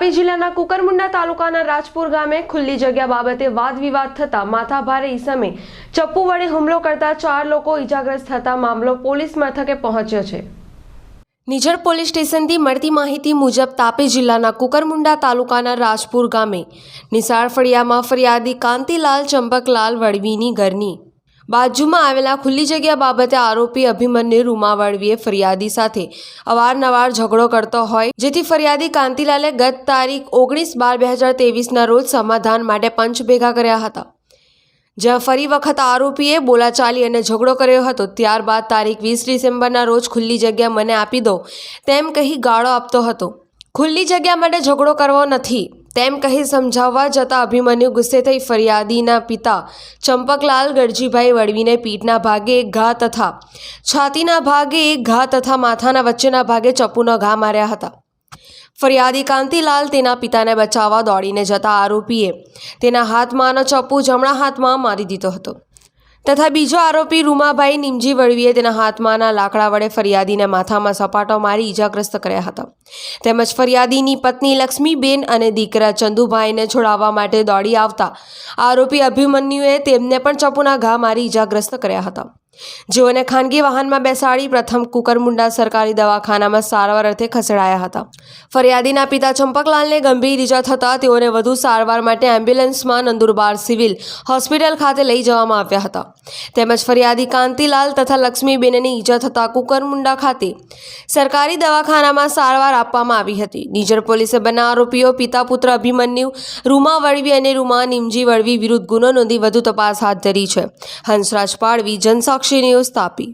તાપી જિલ્લાના કુકરમુંડા તાલુકાના રાજપુર ગામે ખુલ્લી જગ્યા બાબતે વાદ વિવાદ થતા માથાભારે ઈસમે ચપ્પુ વડે હુમલો કરતા ચાર લોકો ઈજાગ્રસ્ત થતા મામલો પોલીસ મથકે પહોંચ્યો છે. નિઝર પોલીસ સ્ટેશનથી મળતી માહિતી મુજબ તાપી જિલ્લાના કુકરમુંડા તાલુકાના રાજપુર ગામે નિશાળ ફળિયામાં ફરિયાદી કાંતિલાલ ચંપકલાલ વડવીની ઘરની બાજુમાં આવેલા ખુલ્લી જગ્યા બાબતે આરોપી અભિમન્યુ રૂમાવાળવીએ ફરિયાદી સાથે અવારનવાર ઝઘડો કરતો હોય, જેથી ફરિયાદી કાંતિલાલે ગત તારીખ ઓગણીસ બાર બે હજાર તેવીસના રોજ સમાધાન માટે પંચ ભેગા કર્યા હતા. જ્યાં ફરી વખત આરોપીએ બોલાચાલી અને ઝઘડો કર્યો હતો, ત્યારબાદ તારીખ વીસ ડિસેમ્બરના રોજ ખુલ્લી જગ્યા મને આપી દો, તેમ કહી ગાળો આપતો હતો. ખુલ્લી જગ્યા માટે ઝઘડો કરવો નથી. તેમ કહી સમજાવવા જતાં અભિમન્યુ ગુસ્સે થઈ ફરિયાદીના પિતા ચંપકલાલ ગરજીભાઈ વળવીને પીઠના ભાગે એક ઘા તથા છાતીના ભાગે એક ઘા તથા માથાના વચ્ચેના ભાગે ચપ્પુનો ઘા માર્યા હતા. ફરિયાદી કાંતિલાલ તેના પિતાને બચાવવા દોડીને જતા આરોપીએ તેના હાથમાંનો ચપ્પુ જમણા હાથમાં મારી દીધો હતો. તથા બીજો આરોપી રૂમાભાઈ નિમજી વળવીએ તેના હાથમાંના લાકડા વડે ફરિયાદીને માથામાં સપાટો મારી ઈજાગ્રસ્ત કર્યા હતા. તેમજ ફરિયાદીની પત્ની લક્ષ્મીબેન અને દીકરા ચંદુભાઈને છોડાવવા માટે દોડી આવતા આરોપી અભિમન્યુએ તેમને પણ ચપુના ઘા મારી ઈજાગ્રસ્ત કર્યા હતા. જેઓને ખાનગી વાહનમાં બેસાડી પ્રથમ કુકરમુંડા સરકારી દવાખાનામાં સારવાર અર્થે ખસેડાયા હતા. ફરિયાદીના પિતા ચંપકલાલને ગંભીર ઇજા થતાં તેઓને વધુ સારવાર માટે એમ્બ્યુલન્સમાં નંદુરબાર સિવિલ હોસ્પિટલ ખાતે લઈ જવામાં આવ્યા હતા. તેમજ ફરિયાદી કાંતિલાલ તથા લક્ષ્મીબેનની ઈજા થતાં કુકરમુંડા ખાતે સરકારી દવાખાનામાં સારવાર આપવામાં આવી હતી. નિજર પોલીસે બંને આરોપીઓ પિતા પુત્ર અભિમન્યુ, રૂમા વળવી અને રૂમા નિમજી વળવી વિરુદ્ધ ગુનો નોંધી વધુ તપાસ હાથ ધરી છે. હંસરાજ પાડવી, જનસાક્ષી ન્યૂઝ તાપી